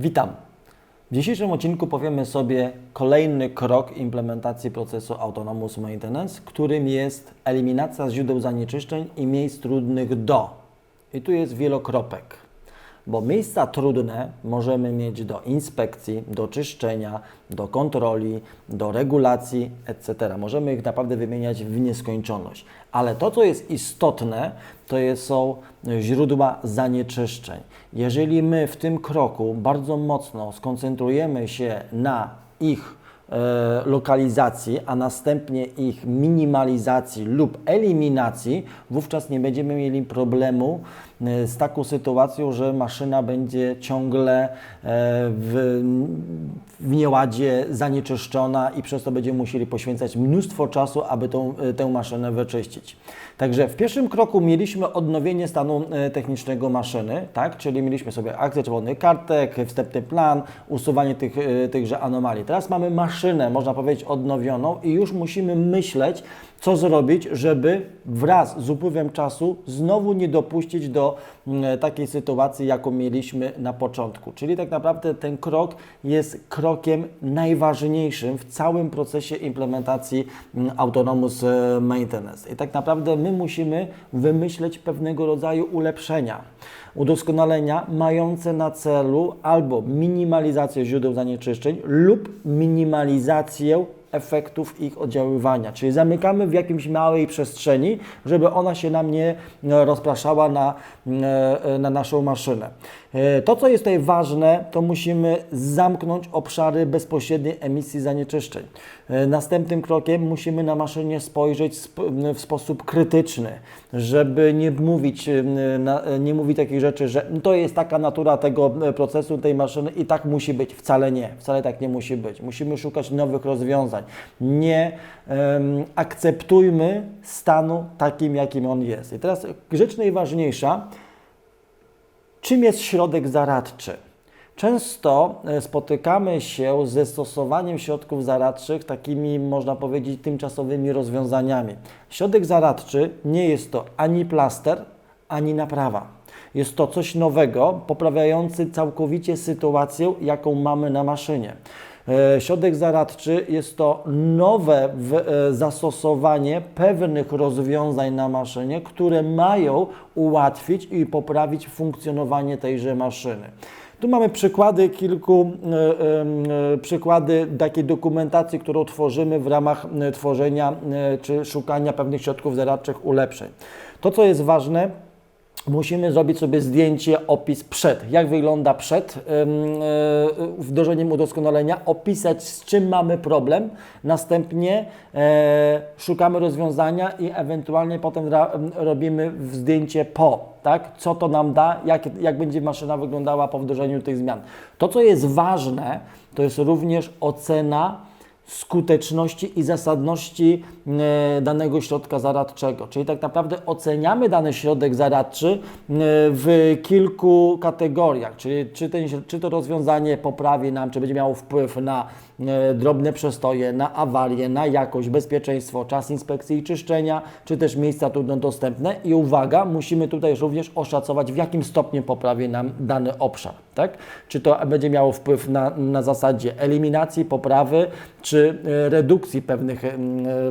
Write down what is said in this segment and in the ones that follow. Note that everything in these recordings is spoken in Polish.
Witam. W dzisiejszym odcinku powiemy sobie kolejny krok implementacji procesu Autonomous Maintenance, którym jest eliminacja źródeł zanieczyszczeń i miejsc trudnych do. I tu jest wielokropek, bo miejsca trudne możemy mieć do inspekcji, do czyszczenia, do kontroli, do regulacji, etc. Możemy ich naprawdę wymieniać w nieskończoność. Ale to, co jest istotne, to są źródła zanieczyszczeń. Jeżeli my w tym kroku bardzo mocno skoncentrujemy się na ich e, lokalizacji, a następnie ich minimalizacji lub eliminacji, wówczas nie będziemy mieli problemu z taką sytuacją, że maszyna będzie ciągle e, w, w nieładzie zanieczyszczona i przez to będziemy musieli poświęcać mnóstwo czasu, aby tą, e, tę maszynę wyczyścić. Także w pierwszym kroku mieliśmy odnowienie stanu e, technicznego maszyny, tak? czyli mieliśmy sobie akcję czerwonych kartek, wstępny plan, usuwanie tych, tychże anomalii. Teraz mamy maszynę, można powiedzieć, odnowioną i już musimy myśleć, co zrobić, żeby wraz z upływem czasu znowu nie dopuścić do mm, takiej sytuacji, jaką mieliśmy na początku. Czyli tak naprawdę ten krok jest krokiem najważniejszym w całym procesie implementacji mm, Autonomous e, Maintenance. I tak naprawdę my musimy wymyśleć pewnego rodzaju ulepszenia, udoskonalenia mające na celu albo minimalizację źródeł zanieczyszczeń lub minimalizację efektów ich oddziaływania. Czyli zamykamy w jakimś małej przestrzeni, żeby ona się nam nie rozpraszała na, e, na naszą maszynę. E, To, co jest tutaj ważne, to musimy zamknąć obszary bezpośredniej emisji zanieczyszczeń. E, Następnym krokiem musimy na maszynie spojrzeć sp- w sposób krytyczny, żeby nie mówić, nie mówić takich rzeczy, że to jest taka natura tego procesu, tej maszyny i tak musi być. Wcale nie, wcale tak nie musi być. Musimy szukać nowych rozwiązań. Nie em, akceptujmy stanu takim, jakim on jest. I teraz rzecz najważniejsza, Czym jest środek zaradczy? Często e, spotykamy się ze stosowaniem środków zaradczych takimi, można powiedzieć, tymczasowymi rozwiązaniami. Środek zaradczy nie jest to ani plaster, ani naprawa. Jest to coś nowego, poprawiający całkowicie sytuację, jaką mamy na maszynie. E, Środek zaradczy jest to nowe e, zastosowanie pewnych rozwiązań na maszynie, które mają ułatwić i poprawić funkcjonowanie tejże maszyny. Tu mamy przykłady kilku, e, przykłady takiej dokumentacji, którą tworzymy w ramach tworzenia czy szukania pewnych środków zaradczych ulepszeń. To, co jest ważne, musimy zrobić sobie zdjęcie, opis przed. Jak wygląda przed y, wdrożeniem udoskonalenia, opisać z czym mamy problem, następnie e, szukamy rozwiązania i ewentualnie potem robimy zdjęcie po, tak? co to nam da, jak, jak będzie maszyna wyglądała po wdrożeniu tych zmian. To, co jest ważne, to jest również ocena skuteczności i zasadności e, danego środka zaradczego. Czyli tak naprawdę oceniamy dany środek zaradczy e, w kilku kategoriach, czyli czy, ten, czy to rozwiązanie poprawi nam, czy będzie miało wpływ na drobne przestoje, na awarie, na jakość, bezpieczeństwo, czas inspekcji i czyszczenia, czy też miejsca trudno dostępne. I uwaga, musimy tutaj również oszacować, w jakim stopniu poprawi nam dany obszar. Tak? Czy to będzie miało wpływ na, na zasadzie eliminacji, poprawy, czy e, redukcji pewnych, e,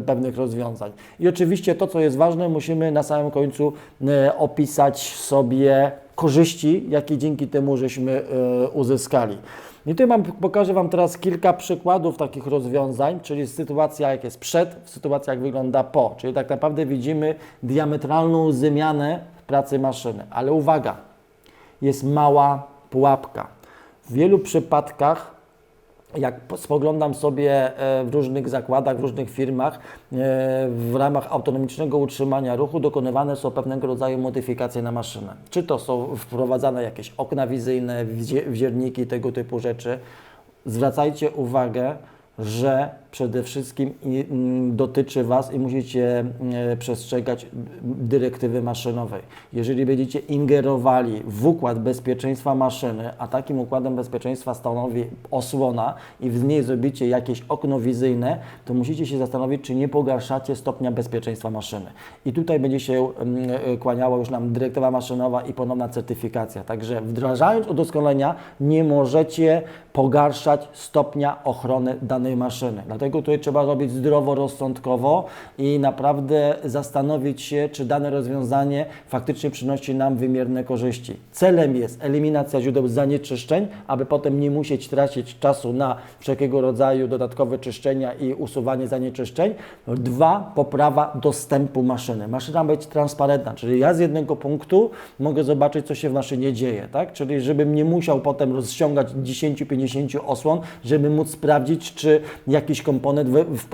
pewnych rozwiązań. I oczywiście to, co jest ważne, musimy na samym końcu e, opisać sobie korzyści, jakie dzięki temu żeśmy e, uzyskali. I tutaj mam, pokażę Wam teraz kilka przykładów takich rozwiązań, czyli sytuacja jak jest przed, sytuacja jak wygląda po. Czyli tak naprawdę widzimy diametralną zmianę pracy maszyny. Ale uwaga, jest mała pułapka. W wielu przypadkach jak po- spoglądam sobie e, w różnych zakładach, w różnych firmach, e, w ramach autonomicznego utrzymania ruchu dokonywane są pewnego rodzaju modyfikacje na maszynę. Czy to są wprowadzane jakieś okna wizyjne, wzie- wzierniki, tego typu rzeczy. Zwracajcie uwagę, że przede wszystkim mm, dotyczy Was i musicie mm, przestrzegać dyrektywy maszynowej. Jeżeli będziecie ingerowali w układ bezpieczeństwa maszyny, a takim układem bezpieczeństwa stanowi osłona i w niej zrobicie jakieś okno wizyjne, to musicie się zastanowić, czy nie pogarszacie stopnia bezpieczeństwa maszyny. I tutaj będzie się mm, e, kłaniała już nam dyrektywa maszynowa i ponowna certyfikacja. Także wdrażając udoskonalenia nie możecie pogarszać stopnia ochrony danej maszyny. Dlatego tutaj trzeba robić zdroworozsądkowo i naprawdę zastanowić się, czy dane rozwiązanie faktycznie przynosi nam wymierne korzyści. Celem jest eliminacja źródeł zanieczyszczeń, aby potem nie musieć tracić czasu na wszelkiego rodzaju dodatkowe czyszczenia i usuwanie zanieczyszczeń. Dwa, poprawa dostępu maszyny. Maszyna ma być transparentna, czyli ja z jednego punktu mogę zobaczyć, co się w maszynie dzieje, tak? Czyli żebym nie musiał potem rozciągać 10-50 osłon, żeby móc sprawdzić, czy jakiś komponent w, w,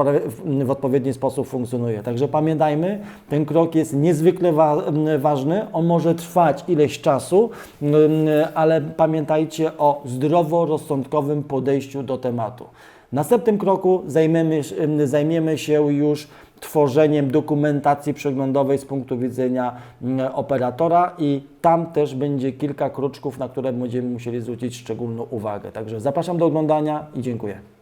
w, odpowiedni sposób funkcjonuje. Także pamiętajmy, ten krok jest niezwykle wa- ważny. On może trwać ileś czasu, ale pamiętajcie o zdroworozsądkowym podejściu do tematu. W następnym kroku zajmiemy, zajmiemy się już tworzeniem dokumentacji przeglądowej z punktu widzenia operatora i tam też będzie kilka kroczków, na które będziemy musieli zwrócić szczególną uwagę. Także zapraszam do oglądania i dziękuję.